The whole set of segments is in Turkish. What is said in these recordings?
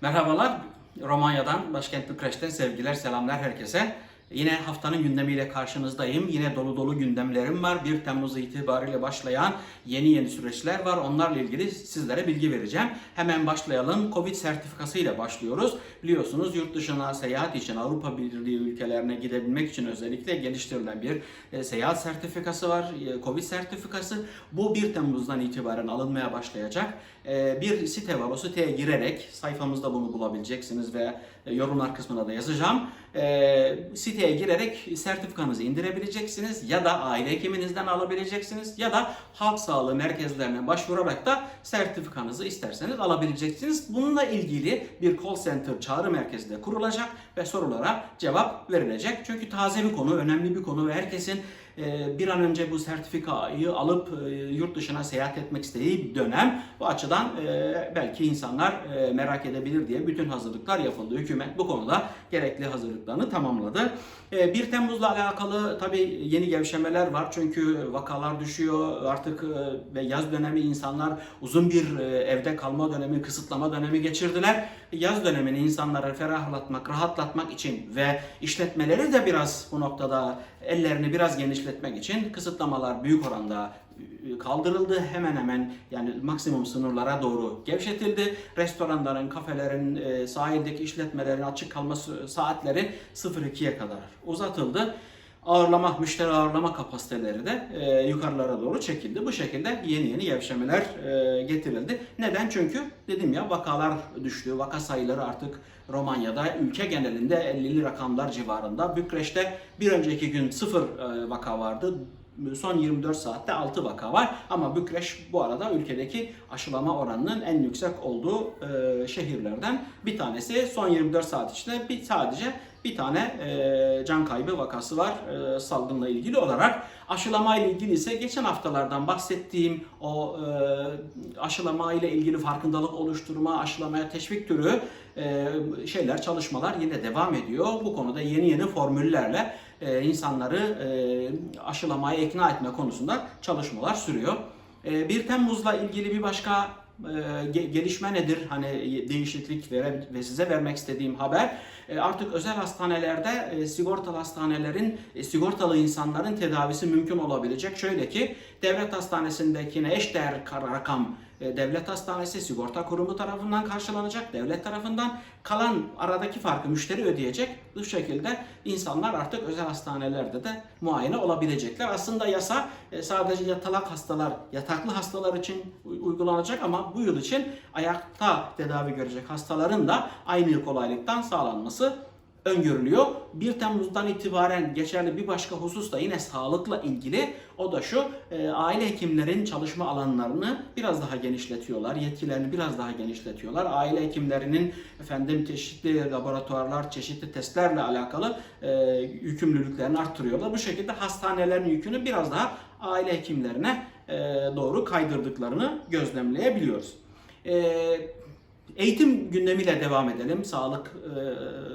Merhabalar, Romanya'dan, başkent Bükreş'ten sevgiler, selamlar herkese. Yine haftanın gündemiyle karşınızdayım. Yine dolu dolu gündemlerim var. 1 Temmuz itibariyle başlayan yeni yeni süreçler var. Onlarla ilgili sizlere bilgi vereceğim. Hemen başlayalım. Covid sertifikası ile başlıyoruz. Biliyorsunuz yurt dışına seyahat için Avrupa Birliği ülkelerine gidebilmek için özellikle geliştirilen bir e, seyahat sertifikası var. E, Covid sertifikası. Bu 1 Temmuz'dan itibaren alınmaya başlayacak. E, bir site var. O siteye girerek sayfamızda bunu bulabileceksiniz ve yorumlar kısmına da yazacağım. E, siteye girerek sertifikanızı indirebileceksiniz ya da aile hekiminizden alabileceksiniz ya da halk sağlığı merkezlerine başvurarak da sertifikanızı isterseniz alabileceksiniz. Bununla ilgili bir call center çağrı merkezi de kurulacak ve sorulara cevap verilecek. Çünkü taze bir konu, önemli bir konu ve herkesin bir an önce bu sertifikayı alıp e, yurt dışına seyahat etmek istediği dönem. Bu açıdan e, belki insanlar e, merak edebilir diye bütün hazırlıklar yapıldı. Hükümet bu konuda gerekli hazırlıklarını tamamladı. E, 1 Temmuz'la alakalı tabii yeni gevşemeler var. Çünkü vakalar düşüyor artık ve yaz dönemi insanlar uzun bir evde kalma dönemi, kısıtlama dönemi geçirdiler. Yaz dönemini insanları ferahlatmak, rahatlatmak için ve işletmeleri de biraz bu noktada ellerini biraz genişletmek için kısıtlamalar büyük oranda e, kaldırıldı. Hemen hemen yani maksimum sınırlara doğru gevşetildi. Restoranların, kafelerin, e, sahildeki işletmelerin açık kalma saatleri 02'ye kadar uzatıldı. Ağırlama, müşteri ağırlama kapasiteleri de e, yukarılara doğru çekildi. Bu şekilde yeni yeni gevşemeler e, getirildi. Neden? Çünkü dedim ya vakalar düştü. Vaka sayıları artık Romanya'da ülke genelinde 50'li rakamlar civarında. Bükreş'te bir önceki gün sıfır e, vaka vardı. Son 24 saatte 6 vaka var ama Bükreş bu arada ülkedeki aşılama oranının en yüksek olduğu e, şehirlerden bir tanesi. Son 24 saat içinde bir sadece bir tane e, can kaybı vakası var e, salgınla ilgili olarak. Aşılama ile ilgili ise geçen haftalardan bahsettiğim o e, aşılama ile ilgili farkındalık oluşturma, aşılamaya teşvik türü e, şeyler, çalışmalar yine devam ediyor. Bu konuda yeni yeni formüllerle e, insanları e, aşılamaya ikna etme konusunda çalışmalar sürüyor. E, 1 Temmuz'la ilgili bir başka e, ge- gelişme nedir? Hani değişiklik vere ve size vermek istediğim haber e, artık özel hastanelerde e, sigortalı hastanelerin e, sigortalı insanların tedavisi mümkün olabilecek. Şöyle ki devlet hastanesindekine eşdeğer rakam e, devlet hastanesi sigorta kurumu tarafından karşılanacak. Devlet tarafından kalan aradaki farkı müşteri ödeyecek. Bu şekilde insanlar artık özel hastanelerde de muayene olabilecekler. Aslında yasa e, sadece yatalak hastalar, yataklı hastalar için uygulanacak ama bu yıl için ayakta tedavi görecek hastaların da aynı kolaylıktan sağlanması öngörülüyor. 1 Temmuz'dan itibaren geçerli bir başka husus da yine sağlıkla ilgili. O da şu, e, aile hekimlerin çalışma alanlarını biraz daha genişletiyorlar. Yetkilerini biraz daha genişletiyorlar. Aile hekimlerinin efendim çeşitli laboratuvarlar, çeşitli testlerle alakalı e, yükümlülüklerini arttırıyorlar. Bu şekilde hastanelerin yükünü biraz daha aile hekimlerine e, doğru kaydırdıklarını gözlemleyebiliyoruz. E, Eğitim gündemiyle devam edelim. Sağlık e,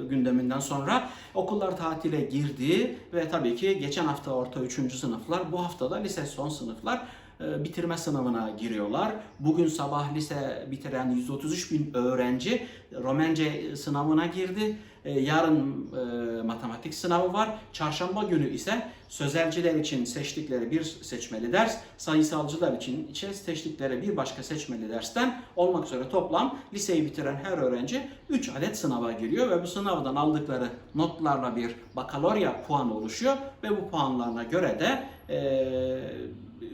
gündeminden sonra okullar tatile girdi ve tabii ki geçen hafta orta 3. sınıflar, bu hafta da lise son sınıflar e, bitirme sınavına giriyorlar. Bugün sabah lise bitiren 133 bin öğrenci Romence sınavına girdi. E, yarın e, matematik sınavı var. Çarşamba günü ise sözelciler için seçtikleri bir seçmeli ders, sayısalcılar için içe seçtikleri bir başka seçmeli dersten olmak üzere toplam liseyi bitiren her öğrenci 3 adet sınava giriyor ve bu sınavdan aldıkları notlarla bir bakalorya puanı oluşuyor ve bu puanlarına göre de e,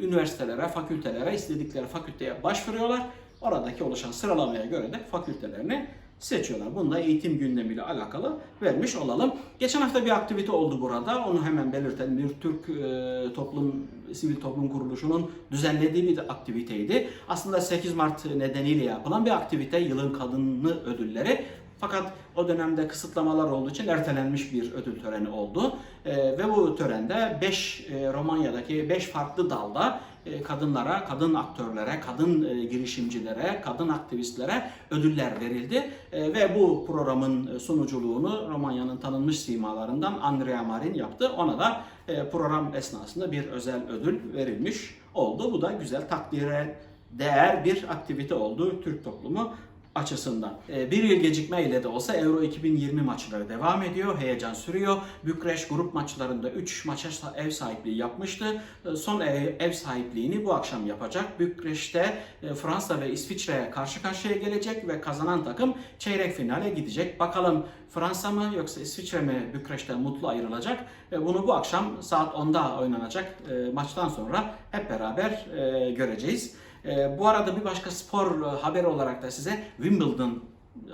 üniversitelere, fakültelere, istedikleri fakülteye başvuruyorlar. Oradaki oluşan sıralamaya göre de fakültelerini seçiyorlar. Bunu da eğitim gündemiyle alakalı vermiş olalım. Geçen hafta bir aktivite oldu burada. Onu hemen belirtelim. Bir Türk e, toplum sivil toplum kuruluşunun düzenlediği bir aktiviteydi. Aslında 8 Mart nedeniyle yapılan bir aktivite. Yılın Kadını Ödülleri. Fakat o dönemde kısıtlamalar olduğu için ertelenmiş bir ödül töreni oldu. E, ve bu törende 5 e, Romanya'daki 5 farklı dalda kadınlara, kadın aktörlere, kadın e, girişimcilere, kadın aktivistlere ödüller verildi. E, ve bu programın sunuculuğunu Romanya'nın tanınmış simalarından Andrea Marin yaptı. Ona da e, program esnasında bir özel ödül verilmiş oldu. Bu da güzel takdire değer bir aktivite oldu Türk toplumu açısından. E, Bir yıl gecikmeyle de olsa Euro 2020 maçları devam ediyor. Heyecan sürüyor. Bükreş grup maçlarında 3 maça ev sahipliği yapmıştı. E, Son ev, ev sahipliğini bu akşam yapacak. Bükreş'te e, Fransa ve İsviçre'ye karşı karşıya gelecek ve kazanan takım çeyrek finale gidecek. Bakalım Fransa mı yoksa İsviçre mi Bükreş'ten mutlu ayrılacak? Bunu bu akşam saat 10'da oynanacak e, maçtan sonra hep beraber e, göreceğiz. E, bu arada bir başka spor e, haberi olarak da size Wimbledon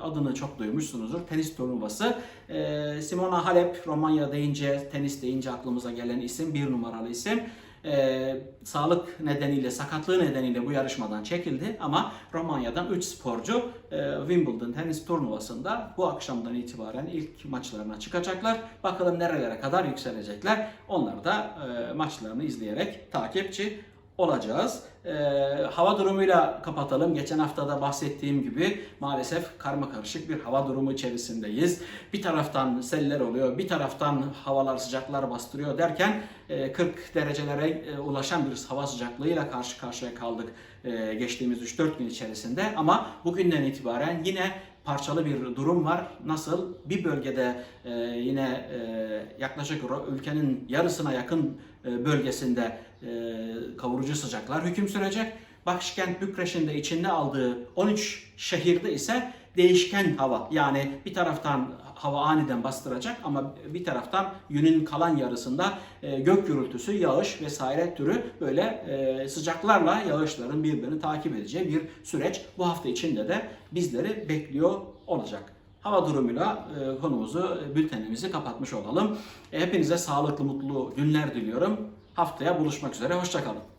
adını çok duymuşsunuzdur. Tenis turnuvası. E, Simona Halep, Romanya deyince, tenis deyince aklımıza gelen isim, bir numaralı isim. E, sağlık nedeniyle, sakatlığı nedeniyle bu yarışmadan çekildi ama Romanya'dan 3 sporcu e, Wimbledon tenis turnuvasında bu akşamdan itibaren ilk maçlarına çıkacaklar. Bakalım nerelere kadar yükselecekler. Onlar da e, maçlarını izleyerek takipçi olacağız. Ee, hava durumuyla kapatalım. Geçen hafta da bahsettiğim gibi maalesef karma karışık bir hava durumu içerisindeyiz. Bir taraftan seller oluyor, bir taraftan havalar sıcaklar bastırıyor derken e, 40 derecelere e, ulaşan bir hava sıcaklığıyla karşı karşıya kaldık e, geçtiğimiz 3-4 gün içerisinde. Ama bugünden itibaren yine parçalı bir durum var. Nasıl? Bir bölgede e, yine e, yaklaşık ülkenin yarısına yakın e, bölgesinde e, kavurucu sıcaklar hüküm sürecek. Başkent Bükreş'in de içinde aldığı 13 şehirde ise değişken hava. Yani bir taraftan hava aniden bastıracak ama bir taraftan günün kalan yarısında e, gök gürültüsü, yağış vesaire türü böyle e, sıcaklarla yağışların birbirini takip edeceği bir süreç bu hafta içinde de bizleri bekliyor olacak. Hava durumuyla e, konumuzu, bültenimizi kapatmış olalım. Hepinize sağlıklı, mutlu günler diliyorum. Haftaya buluşmak üzere, hoşçakalın.